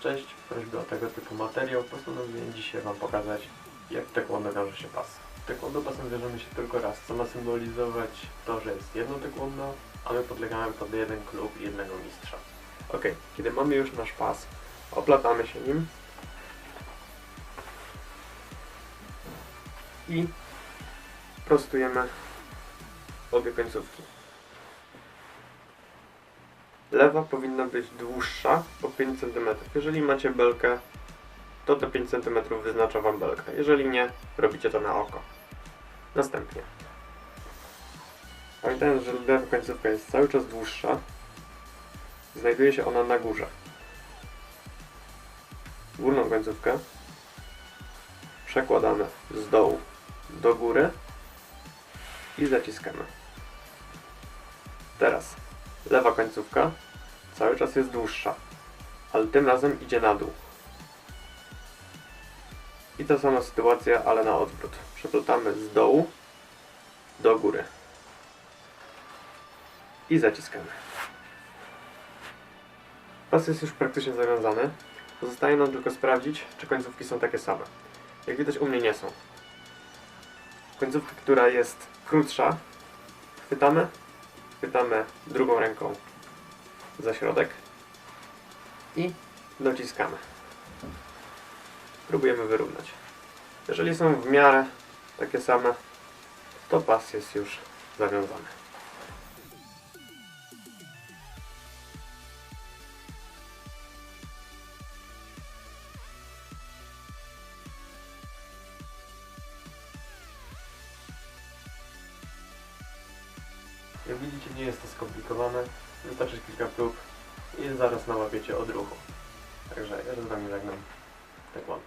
Cześć, prośba o tego typu materiał. Postanowiłem dzisiaj Wam pokazać, jak taekwondo wiąże się pas. Taekwondo pasem wiążemy się tylko raz, co ma symbolizować to, że jest jedno taekwondo, a my podlegamy pod jeden klub i jednego mistrza. Ok, kiedy mamy już nasz pas, oplatamy się nim i prostujemy obie końcówki. Lewa powinna być dłuższa o 5 cm. Jeżeli macie belkę, to te 5 cm wyznacza Wam belkę. Jeżeli nie, robicie to na oko. Następnie. Pamiętając, że lewa końcówka jest cały czas dłuższa, znajduje się ona na górze. Górną końcówkę przekładamy z dołu do góry i zaciskamy. Teraz lewa końcówka cały czas jest dłuższa, ale tym razem idzie na dół. I ta sama sytuacja, ale na odwrót. Przeplatamy z dołu do góry. I zaciskamy. Pas jest już praktycznie zawiązany. Pozostaje nam tylko sprawdzić, czy końcówki są takie same. Jak widać u mnie nie są. Końcówka, która jest krótsza, chwytamy, chwytamy drugą ręką za środek i dociskamy. Próbujemy wyrównać. Jeżeli są w miarę takie same, to pas jest już zawiązany. Jak widzicie, nie jest to skomplikowane. Wystarczy kilka prób i zaraz nałapiecie odruchu. Także ja z Wami żegnam. Tak mam.